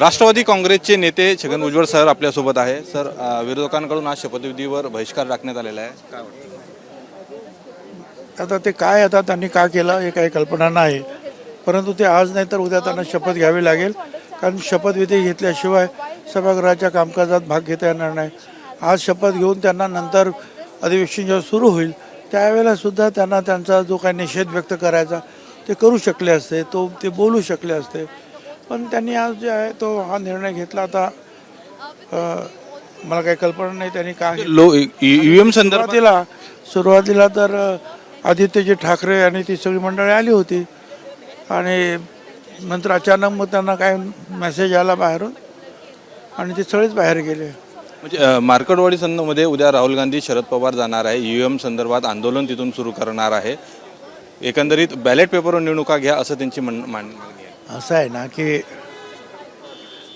राष्ट्रवादी काँग्रेसचे नेते छगन भुजबळ सर आपल्यासोबत आहे. सर विरोधकांकडून आज शपथविधीवर बहिष्कार टाकण्यात आलेला आहे. काय आता ते काय आता त्यांनी का केलं हे काही कल्पना नाही. परंतु ते आज नाही तर उद्या त्यांना शपथ घ्यावी लागेल. कारण शपथविधी घेतल्याशिवाय सभागृहाच्या कामकाजात भाग घेता येणार नाही. आज शपथ घेऊन त्यांना नंतर अधिवेशन जेव्हा सुरू होईल त्यावेळेला सुद्धा त्यांना त्यांचा जो काही निषेध व्यक्त करायचा ते करू शकले असते. तो ते बोलू शकले असते. पण त्यांनी आज जे आहे तो हा निर्णय घेतला आता अं, मला काही कल्पना नाही त्यांनी का घेतला. लो ईव्हीएम संदर्भात सुरुवातीला सुरुवातीला तर अ, आदित्यजी ठाकरे आणि ती सगळी मंडळी आली होती. आणि नंतर अचानक मग त्यांना काय मेसेज आला बाहेरून आणि ते सगळेच बाहेर गेले. म्हणजे अ, मार्कडवाडी उद्या राहुल गांधी शरद पवार जाणार आहे. ईव्हीएम संदर्भात आंदोलन तिथून सुरू करणार आहे. एकंदरीत बॅलेट पेपरवर निवडणुका घ्या असं त्यांची म्हण- मान- मागणी आहे. असं आहे ना की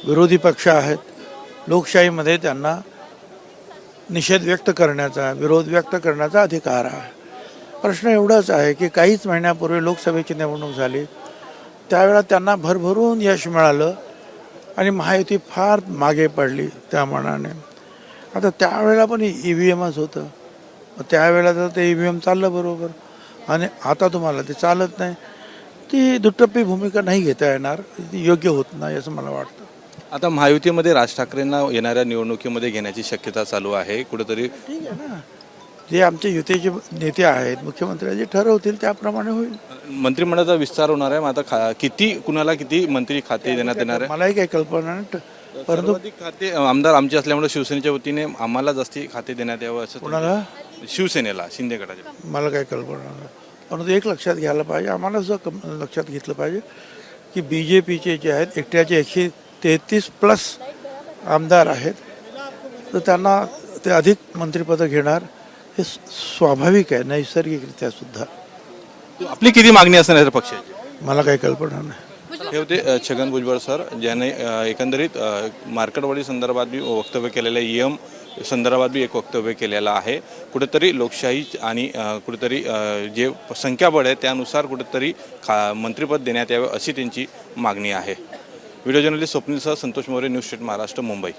विरोधी पक्ष आहेत लोकशाहीमध्ये त्यांना निषेध व्यक्त करण्याचा विरोध व्यक्त करण्याचा अधिकार आहे. प्रश्न एवढाच आहे की काहीच महिन्यापूर्वी लोकसभेची निवडणूक झाली त्यावेळेला त्यांना भरभरून यश मिळालं आणि महायुती फार मागे पडली त्या मनाने. आता त्यावेळेला पण ई व्ही एमच होतं. मग त्यावेळेला तर ते ई व्ही एम चाललं बरोबर. आणि आता तुम्हाला ते चालत नाही. ती दुटप्पी भूमिका नाही घेता येणार ती योग्य होत नाही असं मला वाटतं. आता महायुतीमध्ये राज ठाकरेंना येणाऱ्या निवडणुकीमध्ये घेण्याची शक्यता चालू आहे कुठेतरी ठीक आहे ना. जे आमचे युतीचे नेते आहेत मुख्यमंत्री जे ठरवतील त्याप्रमाणे होईल. मंत्रिमंडळाचा विस्तार होणार आहे मग आता खा- किती कुणाला किती मंत्री खाते देण्यात येणार आहे? मलाही काही कल्पना नाही. परंतु सर्वाधिक खाते आमदार आमचे असल्यामुळे शिवसेनेच्या वतीने आम्हाला जास्ती खाते देण्यात यावं असं कोणाला? शिवसेनेला शिंदे गटाच्या मला काही कल्पना नाही. परंतु एक लक्षात घ्यायला पाहिजे. आम्हाला सुद्धा कम लक्षात घेतलं पाहिजे की बी जे पीचे जे आहेत एकट्याचे एकशे तेहतीस प्लस आमदार आहेत. तर त्यांना ते अधिक मंत्रिपदं घेणार हे स्वाभाविक आहे नैसर्गिकरित्या सुद्धा. आपली किती मागणी असणार पक्षाची? मला काही कल्पना नाही. हे होते छगन भुजबळ सर ज्याने एकंदरीत मार्केटवाडी संदर्भात बी वक्तव्य केलेलं आहे ईएम संदर्भात बी एक वक्तव्य केलेलं आहे. कुठेतरी लोकशाही आणि कुठेतरी जे संख्याबळ आहे त्यानुसार कुठेतरी खा मंत्रिपद देण्यात यावे अशी त्यांची मागणी आहे. व्हिडिओ जर्नलिस्ट स्वप्नीलसह संतोष मोरे न्यूज स्टेट महाराष्ट्र मुंबई.